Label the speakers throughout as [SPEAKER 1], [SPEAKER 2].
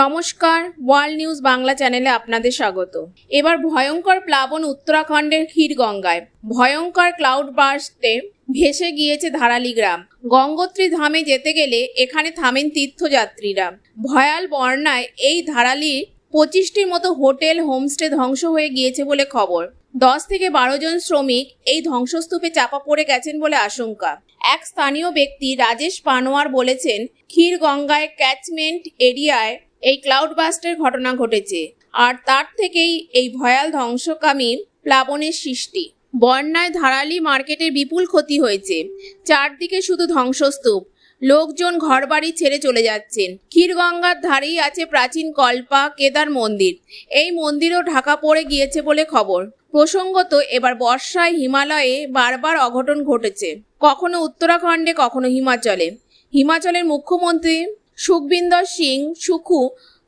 [SPEAKER 1] নমস্কার, world news Bangla চ্যানেলে আপনাদের স্বাগত। এবার ভয়ঙ্কর প্লাবন উত্তরাখণ্ডের ক্ষীরগঙ্গায়। ভয়ঙ্কর ক্লাউড বার্স্টে ভেসে গিয়েছে ধারালি গ্রাম। গঙ্গোত্রী ধামে যেতে গেলে এখানে থামেন তীর্থযাত্রীরা। ভয়াল বর্ণায় এই ধারালি পঁচিশটির মতো হোটেল, হোমস্টে ধ্বংস হয়ে গিয়েছে বলে খবর। দশ থেকে বারো জন শ্রমিক এই ধ্বংসস্তূপে চাপা পড়ে গেছেন বলে আশঙ্কা। এক স্থানীয় ব্যক্তি রাজেশ পানোয়ার বলেছেন ক্ষীর গঙ্গায় ক্যাচমেন্ট এরিয়ায় এই ক্লাউড বাস্টের ঘটনা ঘটেছে। আর তার থেকেই এই ভয়াল ধ্বংসকামী প্লাবনের সৃষ্টি। বন্যায় ধারালি মার্কেটের বিপুল ক্ষতি হয়েছে। চারদিকে শুধু ধ্বংসস্তূপ। লোকজন ঘরবাড়ি ছেড়ে চলে যাচ্ছেন। ক্ষীরগঙ্গার ধারেই আছে প্রাচীন কল্পা, কেদার মন্দির। এই মন্দিরও ঢাকা পড়ে গিয়েছে বলে খবর। প্রসঙ্গত, এবার বর্ষায় হিমালয়ে বারবার অঘটন ঘটেছে। কখনো উত্তরাখণ্ডে, কখনো হিমাচলে। হিমাচলের মুখ্যমন্ত্রী সুখবিন্দর সিং সুখু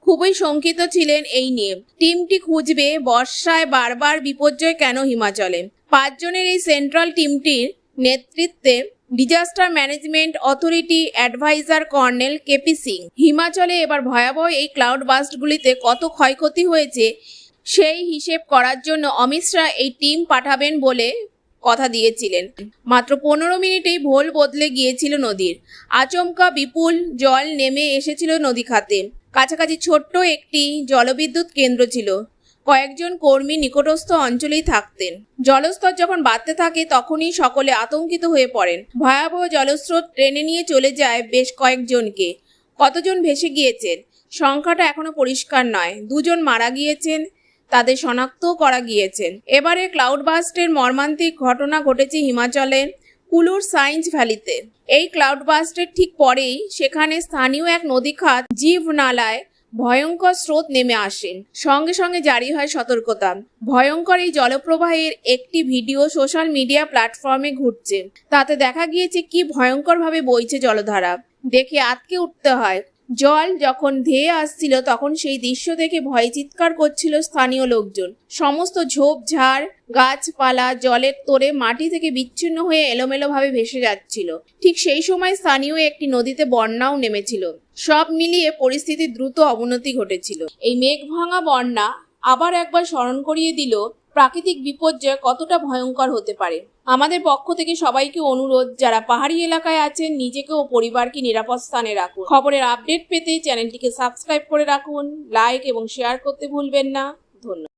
[SPEAKER 1] খুবই শঙ্কিত ছিলেন এই নিয়ে। টিমটি খুঁজবে বর্ষায় বারবার বিপর্যয় কেন হিমাচলে? পাঁচজনের এই সেন্ট্রাল টিমটির নেতৃত্বে disaster management authority adviser colonel K P Singh. হিমাচলে এবার ভয়াবহ এই ক্লাউড বাস্টগুলিতে কত ক্ষয়ক্ষতি হয়েছে, সেই হিসেব করার জন্য অমিত শাহ এই টিম পাঠাবেন বলে কথা দিয়েছিলেন। মাত্র পনেরো মিনিটেই ভোল বদলে গিয়েছিল নদীর। আচমকা বিপুল জল নেমে এসেছিল নদী খাতে। কাছাকাছি ছোট্ট একটি জলবিদ্যুৎ কেন্দ্র ছিল। কয়েকজন কর্মী নিকটস্থ অঞ্চলেই থাকতেন। জলস্তর যখন বাড়তে থাকে, তখনই সকলে আতঙ্কিত হয়ে পড়েন। ভয়াবহ জলস্রোত টেনে নিয়ে চলে যায় বেশ কয়েকজনকে। কতজন ভেসে গিয়েছেন? সংখ্যাটা এখনও পরিষ্কার নয়। দুজন মারা গিয়েছেন তাদের শনাক্তও করা গিয়েছেন। এবারে ক্লাউড বাস্টের মর্মান্তিক ঘটনা ঘটেছে হিমাচলের কুলুর সাইন্স ভ্যালিতে। এই ক্লাউড বাস্টের ঠিক পরেই সেখানে স্থানীয় এক নদী খাত জীব নালায় ভয়ঙ্কর স্রোত নেমে আসেন সঙ্গে সঙ্গে জারি হয় সতর্কতা। ভয়ঙ্কর এই জলপ্রবাহের একটি ভিডিও সোশ্যাল মিডিয়া প্ল্যাটফর্মে ঘুরছে। তাতে দেখা গিয়েছে কি ভয়ঙ্করভাবে বইছে জলধারা। দেখে আতকে উঠতে হয়। জল যখন ধেয়ে আসছিল, তখন সেই দৃশ্য দেখে ভয় চিৎকার করছিল স্থানীয় লোকজন। সমস্ত ঝোপঝাড় গাছপালা জলের তোরে মাটি থেকে বিচ্ছিন্ন হয়ে এলোমেলোভাবে ভেসে যাচ্ছিল। ঠিক সেই সময় স্থানীয় একটি নদীতে বন্যাও নেমেছিল। সব মিলিয়ে পরিস্থিতির দ্রুত অবনতি ঘটেছিল। এই মেঘ ভাঙা বন্যা আবার একবার স্মরণ করিয়ে দিল প্রাকৃতিক বিপর্যয় কতটা ভয়ঙ্কর হতে পারে? আমাদের পক্ষ থেকে সবাইকে অনুরোধ, যারা পাহাড়ি এলাকায় আছেন, নিজেকে ও পরিবারকে নিরাপদ স্থানে রাখুন। খবরের আপডেট পেতে চ্যানেলটিকে সাবস্ক্রাইব করে রাখুন, লাইক এবং শেয়ার করতে ভুলবেন না। ধন্যবাদ।